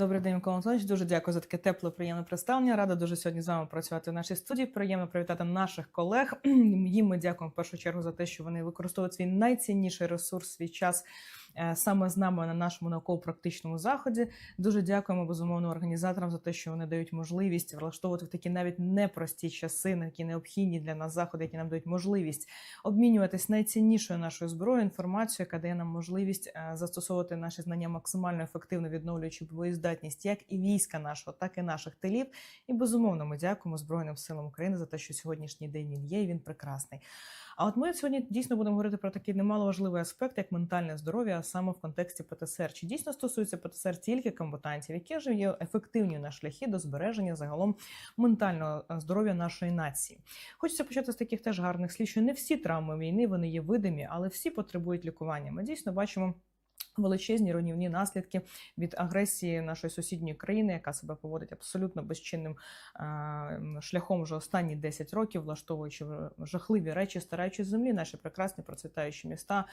Добрий день, Микола Анатолійович. Дуже дякую за таке тепле, приємне представлення. Рада дуже сьогодні з вами працювати в нашій студії. Приємно привітати наших колег. Їм ми дякуємо в першу чергу за те, що вони використовують свій найцінніший ресурс, свій час саме з нами на нашому науково-практичному заході. Дуже дякуємо безумовно організаторам за те, що вони дають можливість влаштовувати в такі навіть непрості часи, на які необхідні для нас заходи, які нам дають можливість обмінюватись найціннішою нашою зброєю, інформацією, яка дає нам можливість е, застосовувати наші знання максимально ефективно, відновлюючи боєздатність як і війська нашого, так і наших тилів. І безумовно, ми дякуємо Збройним силам України за те, що сьогоднішній день він є, і він прекрасний. А от ми сьогодні дійсно будемо говорити про такий немаловажливий аспект, як ментальне здоров'я, а саме в контексті ПТСР. Чи дійсно стосується ПТСР тільки комбатантів, які ж є ефективні на шляхи до збереження загалом ментального е, здоров'я нашої нації? Хочеться почати з таких теж гарних слів, що не всі травми війни вони є видимі, але всі потребують лікування. Ми дійсно бачимо. Величезні руйнівні наслідки від агресії нашої сусідньої країни, яка себе поводить абсолютно безчинним е, шляхом вже останні 10 років, влаштовуючи жахливі речі, стараючи землі наші прекрасні процвітаючі міста.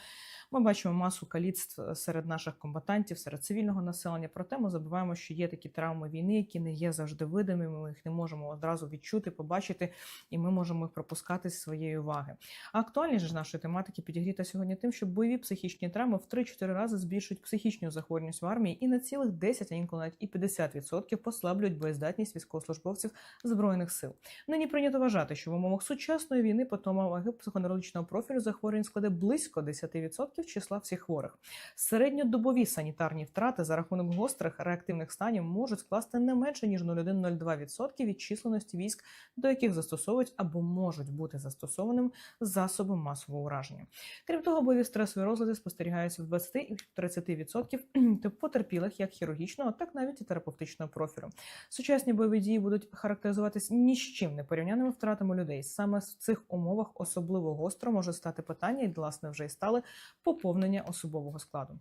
Ми бачимо масу каліцтв серед наших комбатантів, серед цивільного населення. Проте ми забуваємо, що є такі травми війни, які не є завжди видимими. Ми їх не можемо одразу відчути, побачити, і ми можемо їх пропускати з своєї уваги. А актуальність ж нашої тематики підігріта сьогодні тим, що бойові психічні травми в 3-4 рази збільшують психічну захворюваність в армії і на цілих 10, а інколи навіть і 50% послаблюють боєздатність військовослужбовців збройних сил. Нині прийнято вважати, що в умовах сучасної війни потома ваги психоневрологічного профілю захворювань складе близько 10% числа всіх хворих. Середньодобові санітарні втрати за рахунок гострих реактивних станів можуть скласти не менше ніж 0,1-0,2% від численності військ, до яких застосовують або можуть бути застосованим засоби масового ураження. Крім того, бойові стресові розлади спостерігаються в 20 і 30% потерпілих як хірургічного, так навіть і терапевтичного профілю. Сучасні бойові дії будуть характеризуватись ні з чим не порівняними втратами людей. Саме в цих умовах особливо гостро може стати питання, і власне вже й стали поповнення особового складу.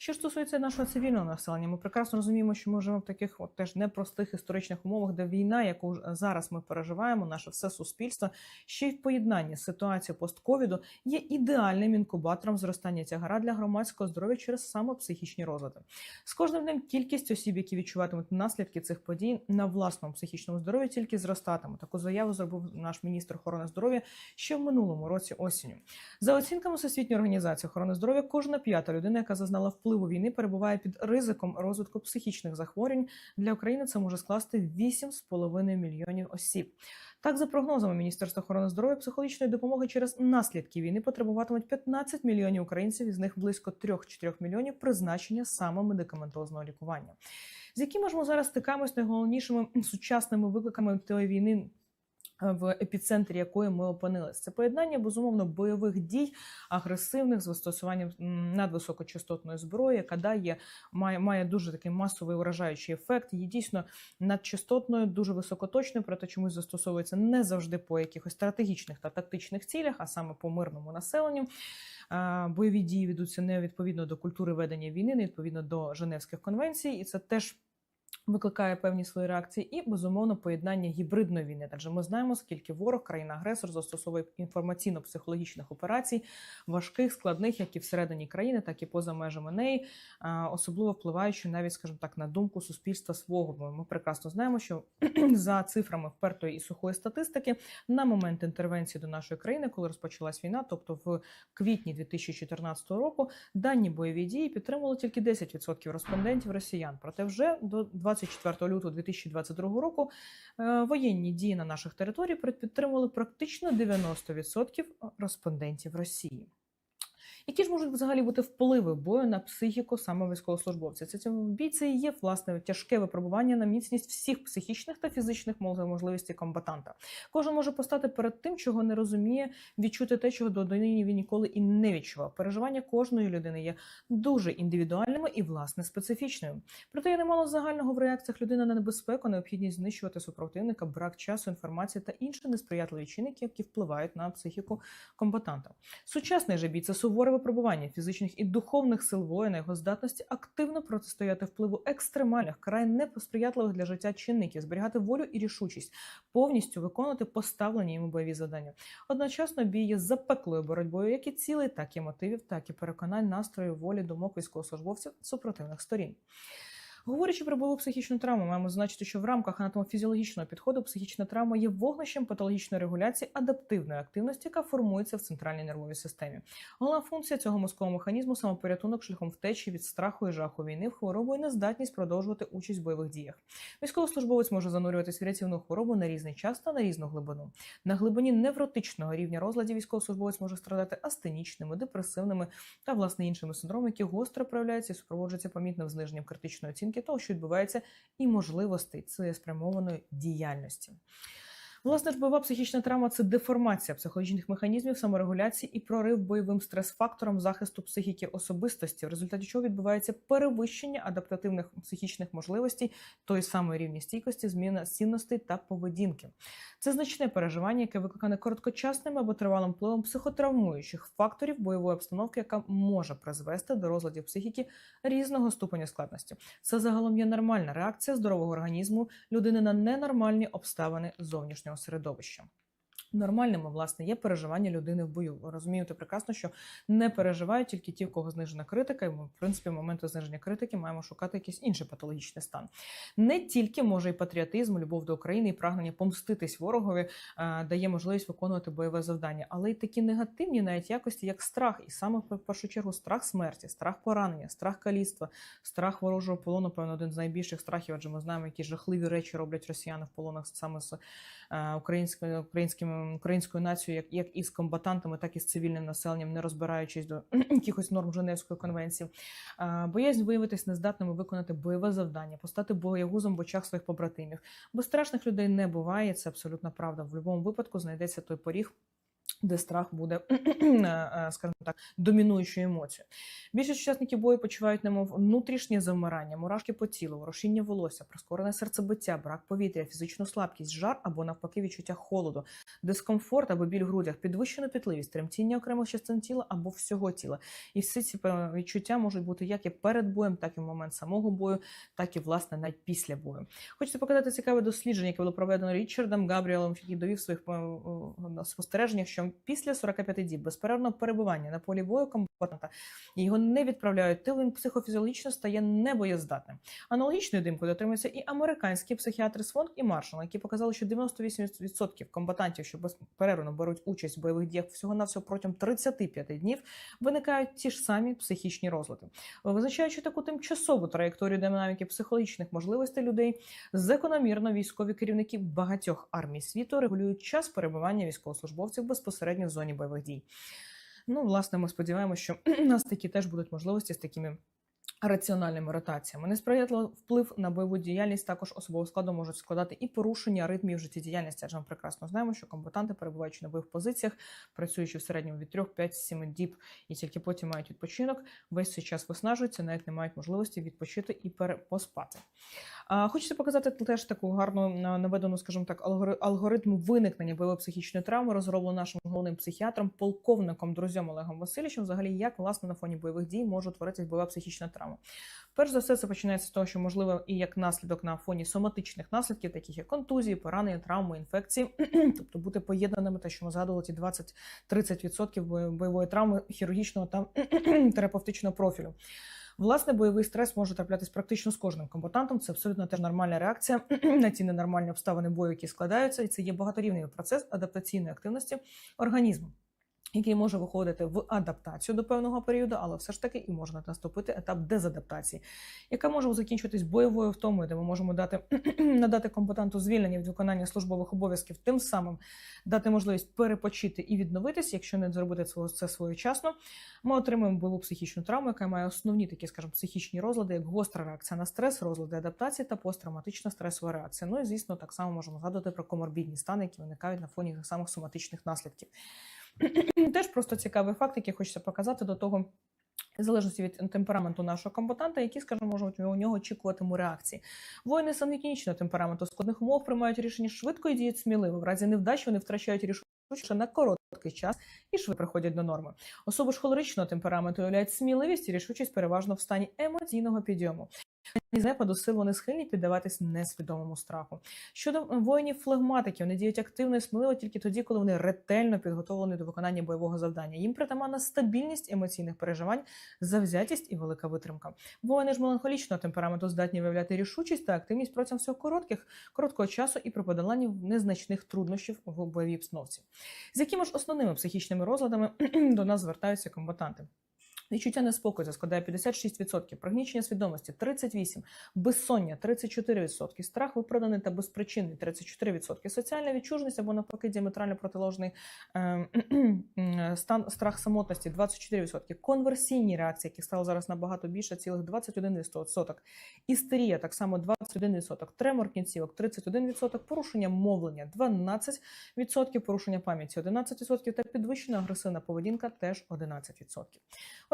Що стосується нашого цивільного населення, ми прекрасно розуміємо, що ми живемо в таких от теж непростих історичних умовах, де війна, яку зараз ми переживаємо, наше все суспільство, ще й в поєднанні з ситуацією постковіду є ідеальним інкубатором зростання тягара для громадського здоров'я через саме психічні розлади. З кожним днем кількість осіб, які відчуватимуть наслідки цих подій на власному психічному здоров'ї, тільки зростатиме. Таку заяву зробив наш міністр охорони здоров'я ще в минулому році осінню. За оцінками Всесвітньої організації охорони здоров'я, кожна п'ята людина, яка зазнала впливу війни, перебуває під ризиком розвитку психічних захворювань. Для України це може скласти 8,5 мільйонів осіб. Так, за прогнозами Міністерства охорони здоров'я, психологічної допомоги через наслідки війни потребуватимуть 15 мільйонів українців, із них близько 3-4 мільйонів призначення саме медикаментозного лікування. З якими ж ми зараз стикаємось найголовнішими сучасними викликами тої війни, в епіцентрі якої ми опинилися. Це поєднання безумовно бойових дій, агресивних з застосуванням надвисокочастотної зброї, яка дає має має дуже такий масовий уражаючий ефект. Є дійсно надчастотною, дуже високоточною, проте чомусь застосовується не завжди по якихось стратегічних та тактичних цілях, а саме по мирному населенню. Бойові дії ведуться не відповідно до культури ведення війни, не відповідно до Женевських конвенцій, і це теж. Викликає певні свої реакції і безумовно поєднання гібридної війни. Адже ми знаємо, скільки ворог, країна-агресор застосовує інформаційно-психологічних операцій, важких, складних, як і всередині країни, так і поза межами неї, особливо впливаючи навіть, скажімо так, на думку суспільства свого. Ми прекрасно знаємо, що за цифрами впертої і сухої статистики на момент інтервенції до нашої країни, коли розпочалась війна, тобто в квітні 2014 року, дані бойові дії підтримували тільки 10% респондентів росіян. Проте вже до 24 лютого 2022 року е, воєнні дії на наших територіях підтримували практично 90% респондентів Росії. Які ж можуть взагалі бути впливи бою на психіку саме військовослужбовця? Це бійця і є власне тяжке випробування на міцність всіх психічних та фізичних можливостей комбатанта. Кожен може постати перед тим, чого не розуміє, відчути те, чого до нині він ніколи і не відчував. Переживання кожної людини є дуже індивідуальними і власне специфічною. Проте є немало загального в реакціях людини на небезпеку, необхідність знищувати супротивника, брак часу, інформації та інші несприятливі чинники, які впливають на психіку комбатанта. Сучасний же бій це суворе випробування фізичних і духовних сил воїна, його здатності активно протистояти впливу екстремальних, край непосприятливих для життя чинників, зберігати волю і рішучість, повністю виконувати поставлені йому бойові завдання. Одночасно бій є запеклою боротьбою, як і цілей, так і мотивів, так і переконань, настрою, волі, думок військовослужбовців супротивних сторін. Говорячи про бойову психічну травму, маємо зазначити, що в рамках анатомофізіологічного підходу психічна травма є вогнищем патологічної регуляції адаптивної активності, яка формується в центральній нервовій системі. Головна функція цього мозкового механізму самопорятунок шляхом втечі від страху і жаху війни в хворобу і нездатність продовжувати участь в бойових діях. Військовослужбовець може занурюватись в рятівну хворобу на різний час та на різну глибину. На глибині невротичного рівня розладів військовослужбовець може страдати астенічними, депресивними та власне іншими синдромами, які гостро проявляються і супроводжуються помітним зниженням критичної оцінки того, що відбувається, і можливостей цілеспрямованої діяльності. Власне ж, бойова психічна травма це деформація психологічних механізмів саморегуляції і прорив бойовим стрес-фактором захисту психіки особистості, в результаті чого відбувається перевищення адаптативних психічних можливостей тої самої рівні стійкості, зміна цінностей та поведінки. Це значне переживання, яке викликане короткочасним або тривалим впливом психотравмуючих факторів бойової обстановки, яка може призвести до розладів психіки різного ступеня складності. Це загалом є нормальна реакція здорового організму людини на ненормальні обставини зовнішнього середовища. Нормальними, власне, є переживання людини в бою. Ви розумієте прекрасно, що не переживають тільки ті, в кого знижена критика, і ми, в принципі, в моменту зниження критики маємо шукати якийсь інший патологічний стан. Не тільки може і патріотизм, любов до України і прагнення помститись ворогові е, дає можливість виконувати бойове завдання, але й такі негативні навіть якості, як страх, і саме в першу чергу страх смерті, страх поранення, страх каліцтва, страх ворожого полону, певно, один з найбільших страхів, адже ми знаємо, які жахливі речі роблять росіяни в полонах саме з українською українським українською нацією, як, як і з комбатантами, так і з цивільним населенням, не розбираючись до якихось норм Женевської конвенції. Е, Боязнь виявитись нездатними виконати бойове завдання, постати боягузом в очах своїх побратимів. Бо страшних людей не буває, це абсолютно правда. В будь-якому випадку знайдеться той поріг. Де страх буде, е, скажімо так, домінуючою емоцією. Більшість учасників бою почувають немов внутрішнє завмирання, мурашки по тілу, ворушіння волосся, прискорене серцебиття, брак повітря, фізичну слабкість, жар або навпаки відчуття холоду, дискомфорт або біль в грудях, підвищену пітливість, тремтіння окремих частин тіла або всього тіла. І всі ці е, відчуття можуть бути як і перед боєм, так і в момент самого бою, так і власне навіть після бою. Хочеться показати цікаве дослідження, яке було проведено Річардом Габріелом, який довів своїх е, спостереженнях, що після 45 діб безперервного перебування на полі бою комбатанта його не відправляють тил, він психофізіологічно стає небоєздатним. Аналогічною димкою дотримуються і американські психіатри Свонг і Маршал, які показали, що 98% комбатантів, що безперервно беруть участь в бойових діях всього навсього протягом 35 днів, виникають ті ж самі психічні розлади. Визначаючи таку тимчасову траєкторію динаміки психологічних можливостей людей, закономірно військові керівники багатьох армій світу регулюють час перебування військовослужбовців безпосередньо в зоні бойових дій. Ну, власне, ми сподіваємося, що у нас такі теж будуть можливості з такими раціональними ротаціями. Несприятливий вплив на бойову діяльність також особового складу можуть складати і порушення ритмів життєдіяльності. Адже ми прекрасно знаємо, що комбатанти, перебуваючи на бойових позиціях, працюючи в середньому від 3, 5, 7 діб, і тільки потім мають відпочинок, весь цей час виснажуються, навіть не мають можливості відпочити і перепоспати. Хочеться показати теж таку гарну наведену, скажімо так, алгоритм виникнення бойової психічної травми, розроблену нашим головним психіатром, полковником друзям Олегом Васильовичем, взагалі як власне на фоні бойових дій може утворитися бойова психічна травма. Перш за все, це починається з того, що можливо і як наслідок на фоні соматичних наслідків, таких як контузії, поранення, травми, інфекції, тобто бути поєднаними, те, що ми згадували, ті 20-30% бойової травми хірургічного та терапевтичного профілю. Власне, бойовий стрес може траплятись практично з кожним комбатантом. Це абсолютно теж нормальна реакція на ті ненормальні обставини бою, які складаються, і це є багаторівний процес адаптаційної активності організму який може виходити в адаптацію до певного періоду, але все ж таки і можна наступити етап дезадаптації, яка може закінчитись бойовою втомою, де ми можемо дати надати компетенту звільнення від виконання службових обов'язків, тим самим дати можливість перепочити і відновитись, якщо не зробити це своєчасно. Ми отримуємо бойову психічну травму, яка має основні такі, скажімо, психічні розлади, як гостра реакція на стрес, розлади адаптації та посттравматична стресова реакція. Ну і звісно, так само можемо згадувати про коморбідні стани, які виникають на фоні самих соматичних наслідків. Теж просто цікавий факт, який хочеться показати до того. В залежності від темпераменту нашого комбатанта, які, скажімо, можуть у нього очікуватиму реакції. Воїни самокінічного темпераменту складних умов приймають рішення швидко і діють сміливо. В разі невдачі вони втрачають рішуче на короткий час і швидко приходять до норми. Особи ж холеричного темпераменту являють сміливість і рішучість переважно в стані емоційного підйому. І знепаду сил вони схильні піддаватись несвідомому страху. Щодо воїнів-флегматиків, вони діють активно і сміливо тільки тоді, коли вони ретельно підготовлені до виконання бойового завдання. Їм притаманна стабільність емоційних переживань, завзятість і велика витримка. Воїни ж меланхолічного темпераменту здатні виявляти рішучість та активність протягом всього коротких короткого часу і при подоланні незначних труднощів в бойовій обстановці. З якими ж основними психічними розладами до нас звертаються комбатанти? Відчуття неспокою це складає 56%, пригнічення свідомості 38%, безсоння 34%, страх виправданий та безпричинний 34%, соціальна відчуженість або навпаки діаметрально протилежний е, е, стан страх самотності 24%, конверсійні реакції, яких стало зараз набагато більше, цілих 21%, істерія так само 21%, тремор кінцівок 31%, порушення мовлення 12%, порушення пам'яті 11% та підвищена агресивна поведінка теж 11%.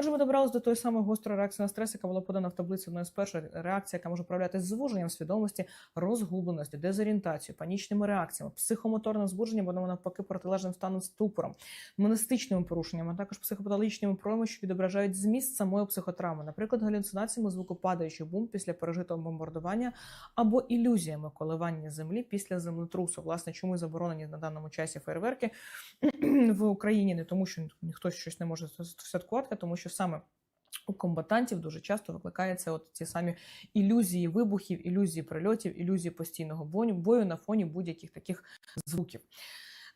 Отже, ми добрались до тої самої гострої реакції на стрес, яка була подана в таблиці одною з перших реакція, яка може проявляти звуженням свідомості, розгубленості, дезорієнтацією, панічними реакціями, психомоторним збудженням, або навпаки протилежним станом ступором, монастичними порушеннями, а також психопатологічними проявами, що відображають зміст самої психотравми, наприклад, галюцинаціями звукопадаючих бум після пережитого бомбардування або ілюзіями коливання землі після землетрусу. Власне, чому заборонені на даному часі фейерверки в Україні, не тому, що ніхто щось не може святкувати, тому що саме у комбатантів дуже часто викликаються от ці самі ілюзії вибухів, ілюзії прильотів, ілюзії постійного бою, на фоні будь-яких таких звуків.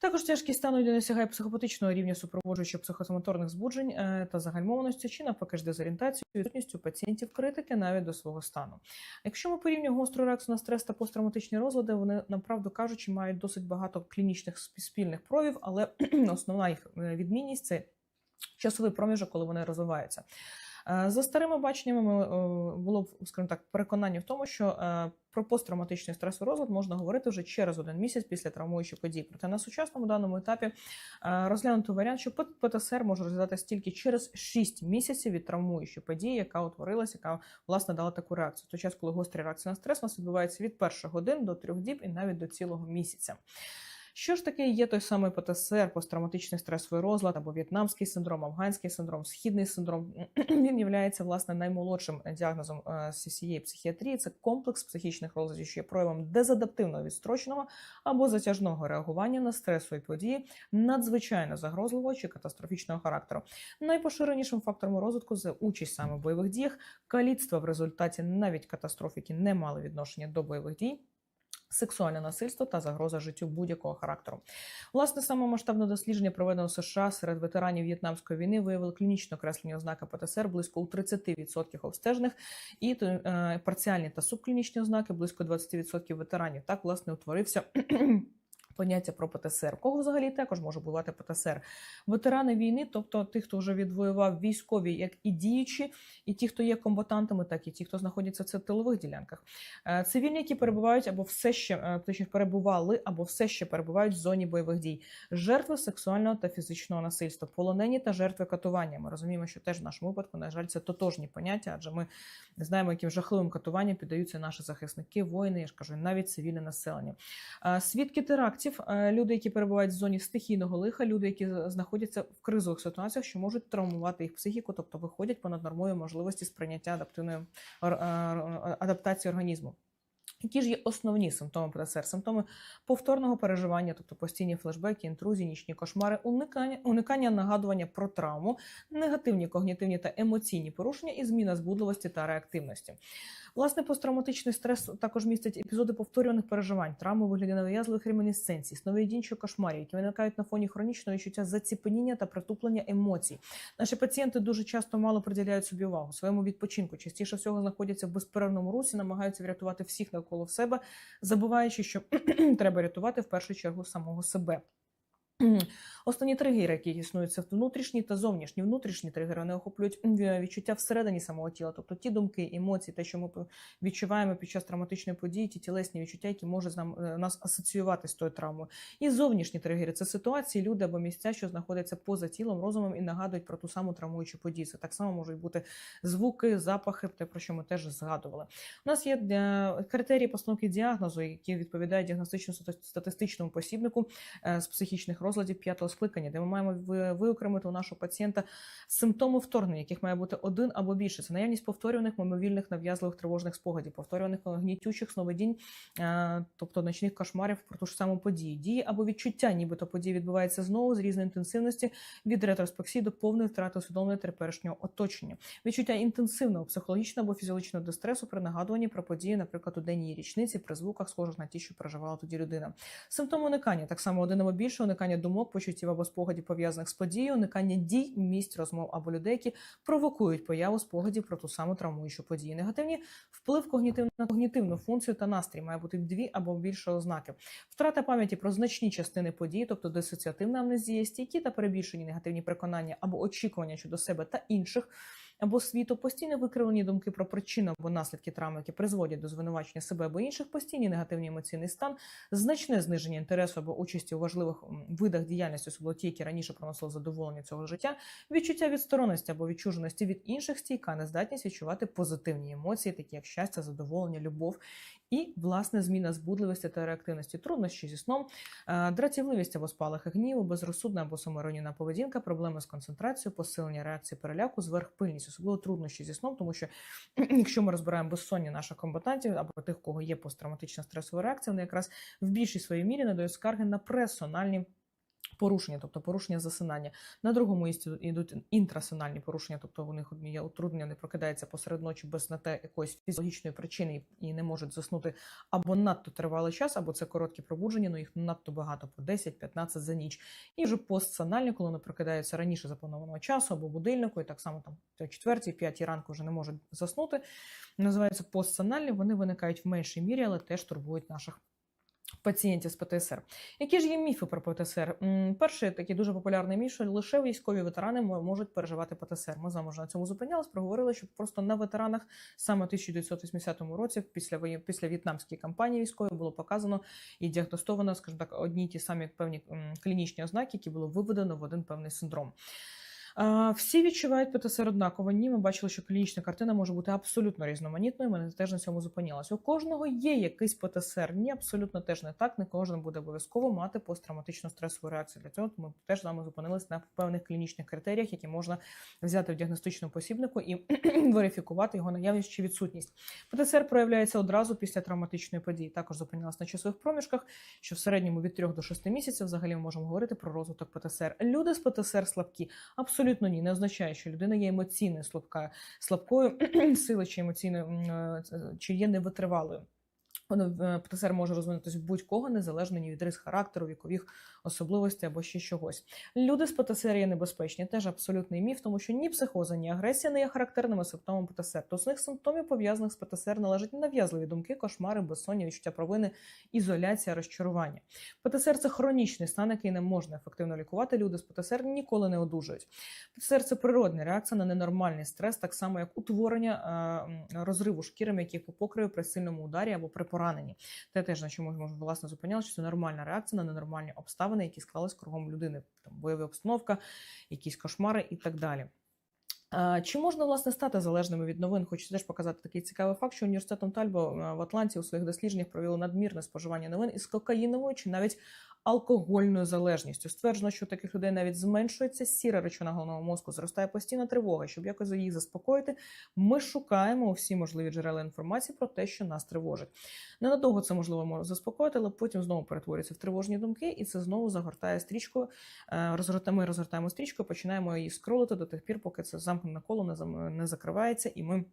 Також тяжкість стану не досягає психопатичного рівня супроводжуючих психосомоторних збуджень е, та загальмованості чи навпаки ж дезорієнтацію відсутністю пацієнтів критики навіть до свого стану. Якщо ми порівнюємо гостру реакцію на стрес та посттравматичні розлади, вони направду кажучи мають досить багато клінічних спільних проявів, але основна їх е, відмінність це часовий проміжок, коли вони розвиваються. Е, за старими баченнями було скажімо так переконання в тому, що про посттравматичний стресовий розлад можна говорити вже через один місяць після травмуючої події. Проте на сучасному даному етапі розглянути варіант, що ПТСР може розглядатися тільки через 6 місяців від травмуючої події, яка утворилася, яка власне дала таку реакцію. В той час, коли гострі реакції на стрес у нас відбувається від перших годин до трьох діб і навіть до цілого місяця. Що ж таке є той самий ПТСР, посттравматичний стресовий розлад або в'єтнамський синдром, афганський синдром, східний синдром? Він є власне наймолодшим діагнозом з всієї психіатрії. Це комплекс психічних розладів, що є проявом дезадаптивного відстроченого або затяжного реагування на стресові події, надзвичайно загрозливого чи катастрофічного характеру. Найпоширенішим фактором розвитку це участь саме в бойових діях, каліцтва в результаті навіть катастроф, які не мали відношення до бойових дій. Сексуальне насильство та загроза життю будь-якого характеру. Власне, саме масштабне дослідження, проведено США серед ветеранів В'єтнамської війни, виявило клінічно окреслені ознаки ПТСР близько у 30% обстежених, і е, парціальні та субклінічні ознаки близько 20% ветеранів. Так, власне, утворився поняття про ПТСР. Кого взагалі також може бувати ПТСР? Ветерани війни, тобто тих, хто вже відвоював військові, як і діючі, і ті, хто є комбатантами, так і ті, хто знаходяться в тилових ділянках. Е, цивільні, які перебувають або все ще е, точніше перебували, або все ще перебувають в зоні бойових дій, жертви сексуального та фізичного насильства, полонені та жертви катування. Ми розуміємо, що теж в нашому випадку, на жаль, це тотожні поняття, адже ми знаємо, яким жахливим катуванням піддаються наші захисники, воїни, я ж кажу, навіть цивільне населення. Е, свідки терактів мігрантів, е, люди, які перебувають в зоні стихійного лиха, люди, які знаходяться в кризових ситуаціях, що можуть травмувати їх психіку, тобто виходять понад нормою можливості сприйняття адаптивної е, е, адаптації організму. Які ж є основні симптоми ПТСР? Симптоми повторного переживання, тобто постійні флешбеки, інтрузії, нічні кошмари, уникання, уникання нагадування про травму, негативні когнітивні та емоційні порушення і зміна збудливості та реактивності. Власне, посттравматичний стрес також містить епізоди повторюваних переживань, травми у вигляді нав'язливих ремінісценцій, сновидінчого кошмарів, які виникають на фоні хронічного відчуття заціпеніння та притуплення емоцій. Наші пацієнти дуже часто мало приділяють собі увагу своєму відпочинку. Частіше всього знаходяться в безперервному русі, намагаються врятувати всіх навколо себе, забуваючи, що треба рятувати в першу чергу самого себе. Основні тригери, які існують, це внутрішні та зовнішні. Внутрішні тригери вони охоплюють відчуття всередині самого тіла, тобто ті думки, емоції, те, що ми відчуваємо під час травматичної події, ті тілесні відчуття, які нам е, нас асоціювати з тою травмою. І зовнішні тригери це ситуації, люди або місця, що знаходяться поза тілом, розумом і нагадують про ту саму травмуючу подію. Це так само можуть бути звуки, запахи, те про що ми теж згадували. У нас є е, критерії постановки діагнозу, які відповідають діагностично статистичному посібнику е, з психічних розладів п'ятого скликання, де ми маємо виокремити у нашого пацієнта симптоми вторгнення, яких має бути один або більше. Це наявність повторюваних мимовільних нав'язливих тривожних спогадів, повторюваних гнітючих сновидінь, е, тобто ночних кошмарів про ту ж саму подію. Дії або відчуття, нібито події відбуваються знову з різної інтенсивності від ретроспекції до повної втрати усвідомлення теперішнього оточення. Відчуття інтенсивного психологічного або фізіологічного дистресу при нагадуванні про події, наприклад, у денній річниці при звуках, схожих на ті, що переживала тоді людина. Симптоми уникання так само один або більше, уникання думок, почуттів або спогадів пов'язаних з подією, уникання дій, місць, розмов або людей, які провокують появу спогадів про ту саму травмуючу подію. Негативні вплив когнітивна на когнітивну функцію та настрій має бути дві або більше ознаки. Втрата пам'яті про значні частини події, тобто дисоціативна амнезія, стійкі та перебільшені негативні переконання або очікування щодо себе та інших. Або світу постійно викривлені думки про причину або наслідки травми, які призводять до звинувачення себе або інших, постійні негативний емоційний стан, значне зниження інтересу або участі у важливих видах діяльності, особливо ті, які раніше приносили задоволення цього життя, відчуття відсторонності або відчуженості від інших, стійка нездатність відчувати позитивні емоції, такі як щастя, задоволення, любов і власне зміна збудливості та реактивності, труднощі зі сном, е, дратівливість або спалахи гніву, безрозсудна або самоіронійна поведінка, проблеми з концентрацією, посилення реакції переляку, зверхпильність, особливо труднощі зі сном, тому що якщо ми розбираємо безсоння наших комбатантів або тих, кого є посттравматична стресова реакція, вони якраз в більшій своїй мірі надають скарги на пресональні. Порушення, тобто порушення засинання. На другому місці йдуть інтрасональні порушення, тобто у них є утруднення, не прокидається посеред ночі без на те якоїсь фізіологічної причини і не можуть заснути або надто тривалий час, або це короткі пробудження, ну їх надто багато по 10-15 за ніч. І вже постсональні, коли вони прокидаються раніше запланованого часу або будильнику, і так само там о 4-5 ранку вже не можуть заснути. Називаються постсональні, вони виникають в меншій мірі, але теж турбують наших пацієнтів з ПТСР. Які ж є міфи про ПТСР? Перший такий дуже популярний міф, що лише військові ветерани можуть переживати ПТСР. Ми з вже на цьому зупинялись, проговорили, що просто на ветеранах саме в 1980 році, після після в'єтнамської кампанії військової, було показано і діагностовано, скажімо так, одні ті самі певні клінічні ознаки, які було виведено в один певний синдром. Всі відчувають ПТСР однаково. Ні, ми бачили, що клінічна картина може бути абсолютно різноманітною. Ми теж на цьому зупинялися. У кожного є якийсь ПТСР. Ні, абсолютно теж не так. Не кожен буде обов'язково мати посттравматичну стресову реакцію. Для цього ми теж з вами зупинились на певних клінічних критеріях, які можна взяти в діагностичному посібнику і верифікувати його наявність чи відсутність. ПТСР проявляється одразу після травматичної події. Також зупинялась на часових проміжках, що в середньому від 3 до 6 місяців взагалі ми можемо говорити про розвиток ПТСР. Люди з ПТСР слабкі. Абсолютно ні, не означає, що людина є емоційно слабка, слабкою сили чи емоційно е, чи є невитривалою. Е, ПТСР може розвинутися в будь-кого, незалежно ні від рис характеру, вікових особливостей або ще чогось. Люди з ПТСР небезпечні, теж абсолютний міф, тому що ні психоза, ні агресія не є характерними симптомами ПТСР. До основних симптомів пов'язаних з ПТСР належать нав'язливі думки, кошмари, безсоння, відчуття провини, ізоляція, розчарування. ПТСР це хронічний стан, який не можна ефективно лікувати. Люди з ПТСР ніколи не одужують. ПТСР це природна реакція на ненормальний стрес, так само як утворення е, розриву шкіри по покриву при сильному ударі або при пораненні. Те теж на чому ми власне зупинялися, що це нормальна реакція на ненормальні обставини, які склались кругом людини, там бойова обстановка, якісь кошмари і так далі. Чи можна власне стати залежними від новин? Хочу теж показати такий цікавий факт, що університетом Тальбо е, в Атланті у своїх дослідженнях провели надмірне споживання новин із кокаїновою чи навіть алкогольною залежністю. Стверджено, що у таких людей навіть зменшується сіра речовина головного мозку, зростає постійна тривога. Щоб якось її заспокоїти, ми шукаємо всі можливі джерела інформації про те, що нас тривожить. Ненадовго це можливо може заспокоїти, але потім знову перетворюється в тривожні думки, і це знову загортає стрічкою. Е, Ми розгортаємо стрічку, починаємо її скролити до тих пір, поки це замкнене коло не закривається, і ми.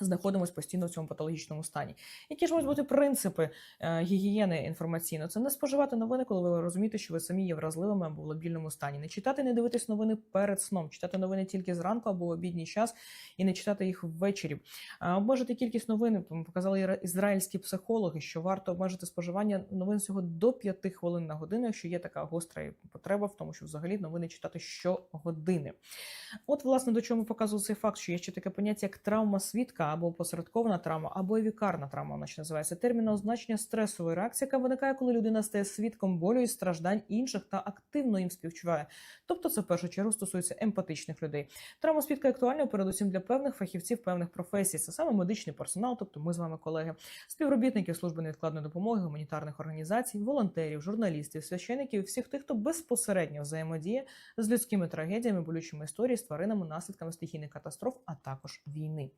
Знаходимося постійно в цьому патологічному стані. Які ж можуть бути принципи е, гігієни інформаційно? Це не споживати новини, коли ви розумієте, що ви самі є вразливими або в лабільному стані. Не читати, не дивитись новини перед сном, читати новини тільки зранку або в обідній час і не читати їх ввечері. Обмежити кількість новин. Показали ізраїльські психологи, що варто обмежити споживання новин всього до 5 хвилин на годину, якщо є така гостра потреба в тому, що взагалі новини читати щогодини. От, власне, до чому показував цей факт, що є ще таке поняття як травма свідка. Або посередкована травма, або евікарна травма, вона ще називається термін означення стресової реакції, яка виникає, коли людина стає свідком болю і страждань інших та активно їм співчуває. Тобто, це в першу чергу стосується емпатичних людей. Травма свідка актуальна передусім для певних фахівців певних професій. Це саме медичний персонал, тобто ми з вами колеги, співробітників служби невідкладної допомоги, гуманітарних організацій, волонтерів, журналістів, священиків, всіх тих, хто безпосередньо взаємодіє з людськими трагедіями, болючими історіями, з тваринами, наслідками стихійних катастроф, а також війни.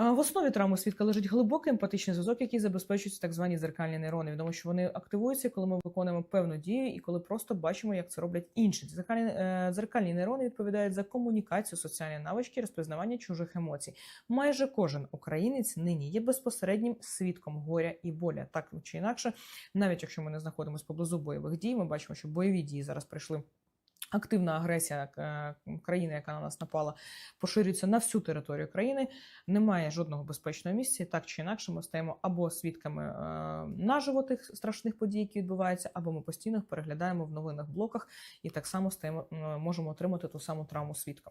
В основі травми свідка лежить глибокий емпатичний зв'язок, який забезпечується так звані дзеркальні нейрони. Відомо, що вони активуються, коли ми виконуємо певну дію і коли просто бачимо, як це роблять інші. Дзеркальні, е, дзеркальні нейрони відповідають за комунікацію, соціальні навички, розпізнавання чужих емоцій. Майже кожен українець нині є безпосереднім свідком горя і боля. Так чи інакше, навіть якщо ми не знаходимося поблизу бойових дій, ми бачимо, що бойові дії зараз прийшли. Активна агресія е, країни, яка на нас напала, поширюється на всю територію країни. Немає жодного безпечного місця. Так чи інакше, ми стаємо або свідками е, наживо тих страшних подій, які відбуваються, або ми постійно переглядаємо в новинних блоках і так само стаємо, можемо отримати ту саму травму свідка.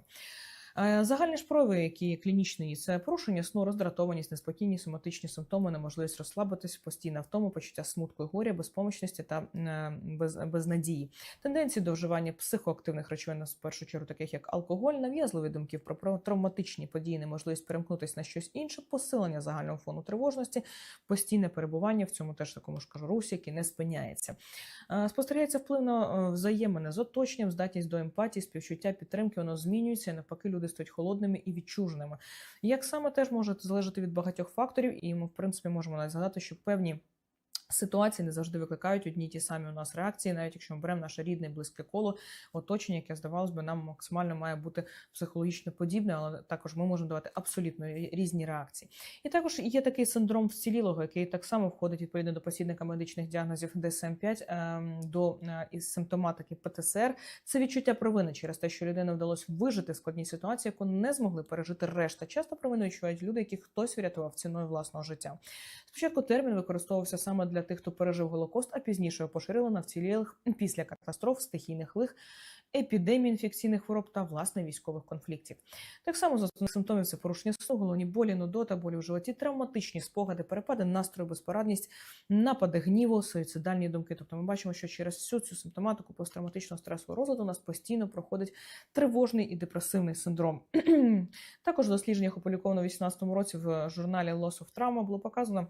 Загальні ж прояви, які клінічні, це порушення сну, роздратованість, неспокійні соматичні симптоми, неможливість розслабитись, постійна втома, почуття смутку і горя, безпомічності та е, без, безнадії. Тенденції до вживання психоактивних речовин, в першу чергу, таких як алкоголь, нав'язливі думки про травматичні події, неможливість перемкнутися на щось інше, посилення загального фону тривожності, постійне перебування в цьому теж такому ж кажу русі, який не спиняється. Спостерігається вплив на е, взаємини з оточенням, здатність до емпатії, співчуття, підтримки, воно змінюється. і Навпаки, люди стають холодними і відчуженими. Як саме теж може залежати від багатьох факторів, і ми, в принципі, можемо навіть згадати, що певні. Ситуації не завжди викликають одні ті самі у нас реакції, навіть якщо ми беремо наше рідне близьке коло оточення, яке здавалось би, нам максимально має бути психологічно подібне, але також ми можемо давати абсолютно різні реакції. І також є такий синдром вцілілого, який так само входить відповідно до посідника медичних діагнозів DSM-5 ем, до е, із симптоматики ПТСР. Це відчуття провини через те, що людина вдалося вижити в складній ситуації, яку не змогли пережити решта. Часто провину відчувають люди, яких хтось врятував ціною власного життя. Спочатку термін використовувався саме для тих, хто пережив Голокост, а пізніше його поширили на вцілілих після катастроф, стихійних лих, епідемій інфекційних хвороб та власне військових конфліктів. Так само з основних симптомів це порушення сну, головні болі, нудота, болі в животі, травматичні спогади, перепади настрою, безпорадність, напади гніву, суїцидальні думки. Тобто ми бачимо, що через всю цю симптоматику посттравматичного стресового розладу у нас постійно проходить тривожний і депресивний синдром. Також в дослідженнях опубліковано у 2018 році в журналі Loss of Trauma було показано.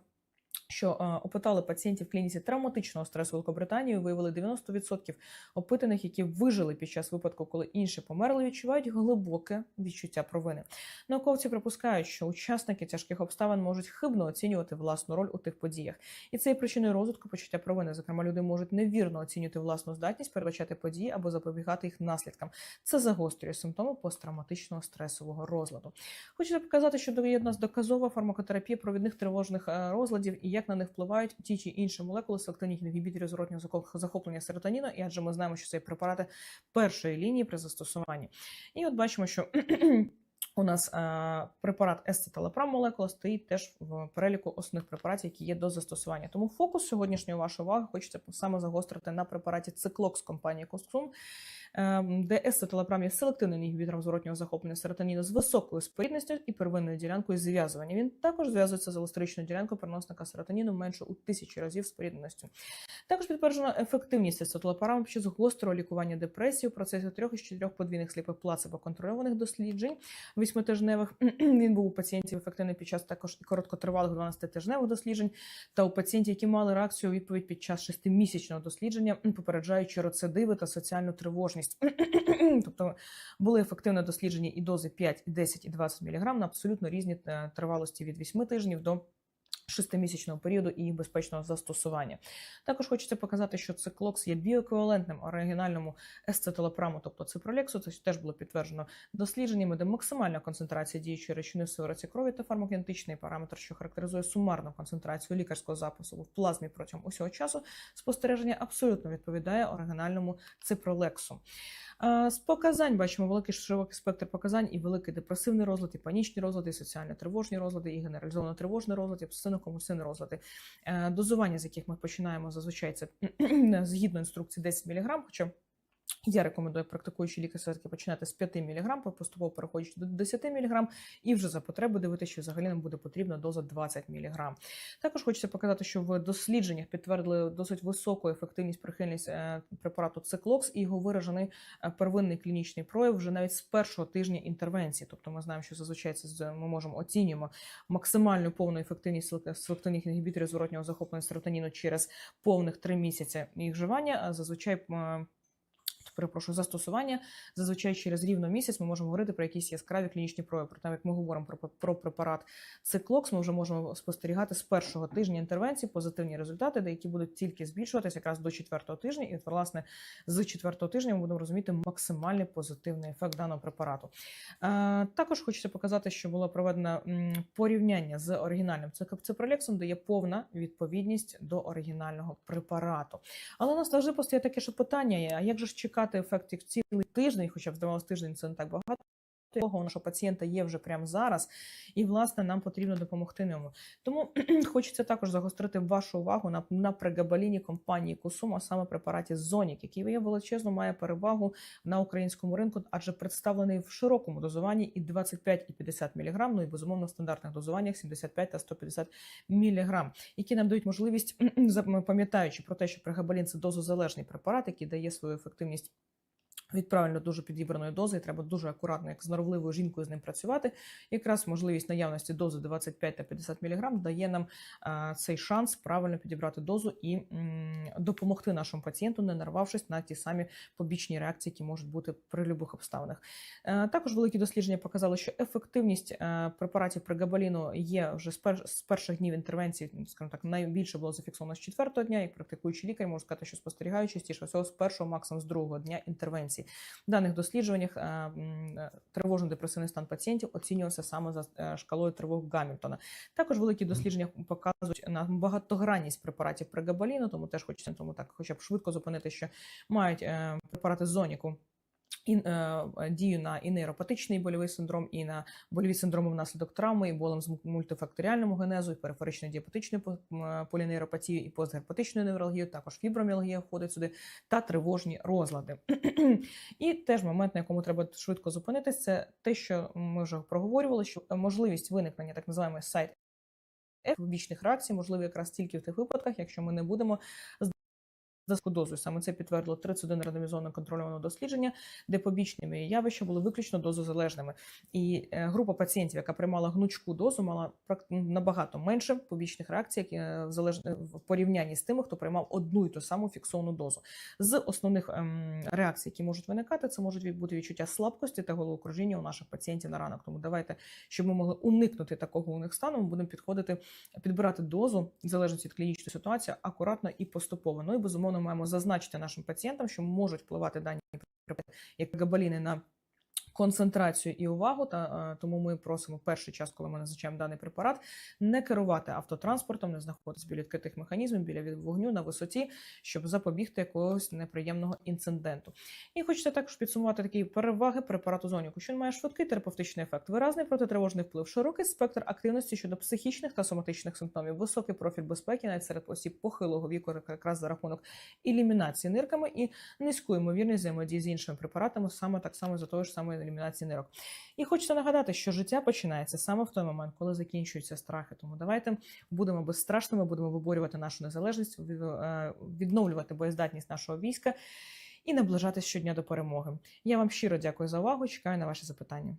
Що е, опитали пацієнтів в клініці травматичного стресу Великобританії, виявили 90% опитаних, які вижили під час випадку, коли інші померли, відчувають глибоке відчуття провини. Науковці припускають, що учасники тяжких обставин можуть хибно оцінювати власну роль у тих подіях, і це є причиною розвитку почуття провини. Зокрема, люди можуть невірно оцінювати власну здатність передбачати події або запобігати їх наслідкам. Це загострює симптоми посттравматичного стресового розладу. Хочеться показати, що є в нас доказова фармакотерапія провідних тривожних е, розладів і як на них впливають ті чи інші молекули селективних інгібіторів зворотнього захоплення серотоніну, і адже ми знаємо, що це препарати першої лінії при застосуванні. І от бачимо, що у нас е, препарат естеталапрам молекула стоїть теж в переліку основних препаратів, які є до застосування. Тому фокус сьогоднішньої вашої уваги хочеться саме загострити на препараті Циклокс компанії Кострум, е, де естеталапрам є селективним інгібітором зворотнього захоплення серотоніну з високою спорідністю і первинною ділянкою зв'язування. Він також зв'язується з еластричною ділянкою переносника серотоніну менше у тисячі разів спорідненістю. Також підтверджена ефективність естеталапраму під час гострого лікування депресії у процесі трьох із чотирьох подвійних сліпих плацебо контрольованих досліджень восьмитижневих. Він був у пацієнтів ефективний під час також короткотривалих 12-тижневих досліджень, та у пацієнтів, які мали реакцію у відповідь під час шестимісячного дослідження, попереджаючи рецидиви та соціальну тривожність. тобто були ефективно досліджені і дози 5, і 10, і 20 мг на абсолютно різні е, тривалості від 8 тижнів до шестимісячного періоду і їх безпечного застосування. Також хочеться показати, що циклокс є біоеквівалентним оригінальному есцетилопраму, тобто ципролексу. Це теж було підтверджено дослідженнями, де максимальна концентрація діючої речовини в сиворотці крові та фармакогенетичний параметр, що характеризує сумарну концентрацію лікарського запису в плазмі протягом усього часу, спостереження абсолютно відповідає оригінальному ципролексу. З показань бачимо великий широкий спектр показань, і великий депресивний розлад, і панічні розлади, і соціально-тривожні розлади, і генералізовано тривожний розлад, і обсесивно-компульсивні розлади. Дозування, з яких ми починаємо зазвичай це згідно інструкції 10 мг, хоча Я рекомендую практикуючи лікар все-таки починати з 5 мг, поступово переходячи до 10 мг, і вже за потреби дивитися, що взагалі нам буде потрібна доза 20 мг. Також хочеться показати, що в дослідженнях підтвердили досить високу ефективність прихильність е, препарату Циклокс і його виражений е, первинний клінічний прояв вже навіть з першого тижня інтервенції. Тобто ми знаємо, що зазвичай це ми можемо оцінюємо максимальну повну ефективність селек- селективних інгібіторів зворотнього захоплення серотоніну через повних 3 місяці їх вживання. Зазвичай е, перепрошую, застосування. Зазвичай через рівно місяць ми можемо говорити про якісь яскраві клінічні прояви. Проте, як ми говоримо про, про препарат циклокс, ми вже можемо спостерігати з першого тижня інтервенції позитивні результати, де які будуть тільки збільшуватися якраз до четвертого тижня. І, власне, з четвертого тижня ми будемо розуміти максимальний позитивний ефект даного препарату. Е, також хочеться показати, що було проведено порівняння з оригінальним ципролексом, де є повна відповідність до оригінального препарату. Але у нас завжди постає таке ж питання: а як же ж чекати ефектів цілий тиждень, хоча б здавалося, тиждень це не так багато. Того нашого пацієнта є вже прямо зараз, і власне нам потрібно допомогти йому. Тому хочеться також загострити вашу увагу на, на прегабаліні компанії Кусума, саме препараті Зонік, який є величезну, має перевагу на українському ринку, адже представлений в широкому дозуванні і 25 і 50 мг, ну і безумовно в стандартних дозуваннях 75 та 150 мг, які нам дають можливість, пам'ятаючи про те, що прегабалін це дозозалежний препарат, який дає свою ефективність. Від правильно дуже підібраної дози, і треба дуже акуратно, як з норовливою жінкою з ним працювати. Якраз можливість наявності дози 25 та 50 мг дає нам а, цей шанс правильно підібрати дозу і м, допомогти нашому пацієнту, не нарвавшись на ті самі побічні реакції, які можуть бути при любих обставинах. Е, також великі дослідження показали, що ефективність е, препаратів прегабаліну є вже з, пер, з перших днів інтервенції, скажімо так, найбільше було зафіксовано з четвертого дня, як практикуючий лікар, можу сказати, що спостерігаючи частіше всього з першого, максимум з другого дня інтервенції. В даних дослідженнях е, е, тривожно-депресивний стан пацієнтів оцінювався саме за е, шкалою тривог Гамільтона. Також великі дослідження показують на багатогранність препаратів прегабаліну, тому теж хочеться тому так, хоча б швидко зупинити, що мають препарати зоніку. І е, дію на і нейропатичний больовий синдром, і на больові синдроми внаслідок травми, і болем з мультифакторіальному генезу, і периферичною діапатичною полінейропатією, і постгерпатичною невралгією, також фіброміалгія входить сюди, та тривожні розлади. і теж момент, на якому треба швидко зупинитись, це те, що ми вже проговорювали, що можливість виникнення так називаємо сайт побічних реакцій, можливо, якраз тільки в тих випадках, якщо ми не будемо зв'язку дозою. Саме це підтвердило 31 рандомізоване контрольоване дослідження, де побічними явища були виключно дозозалежними. І е, група пацієнтів, яка приймала гнучку дозу, мала набагато менше побічних реакцій, які е, в в порівнянні з тими, хто приймав одну і ту саму фіксовану дозу. З основних ем, реакцій, які можуть виникати, це можуть бути відчуття слабкості та головокружіння у наших пацієнтів на ранок. Тому давайте, щоб ми могли уникнути такого у них стану, ми будемо підходити, підбирати дозу в залежності від клінічної ситуації акуратно і поступово. Ну і безумовно маємо зазначити нашим пацієнтам, що можуть впливати дані препарати, як габаліни на концентрацію і увагу. Та е, тому ми просимо перший час, коли ми назначаємо даний препарат, не керувати автотранспортом, не знаходитися біля відкритих механізмів, біля від- вогню на висоті, щоб запобігти якогось неприємного інциденту. І хочеться також підсумувати такі переваги препарату зоніку, що він має швидкий терапевтичний ефект, виразний протитривожний вплив, широкий спектр активності щодо психічних та соматичних симптомів, високий профіль безпеки навіть серед осіб похилого віку, якраз за рахунок ілюмінації нирками і низьку ймовірність взаємодії з іншими препаратами, саме так само за тої ж самої елімінації рок. І хочеться нагадати, що життя починається саме в той момент, коли закінчуються страхи. Тому давайте будемо безстрашними, будемо виборювати нашу незалежність, е, відновлювати боєздатність нашого війська і наближатися щодня до перемоги. Я вам щиро дякую за увагу. Чекаю на ваші запитання.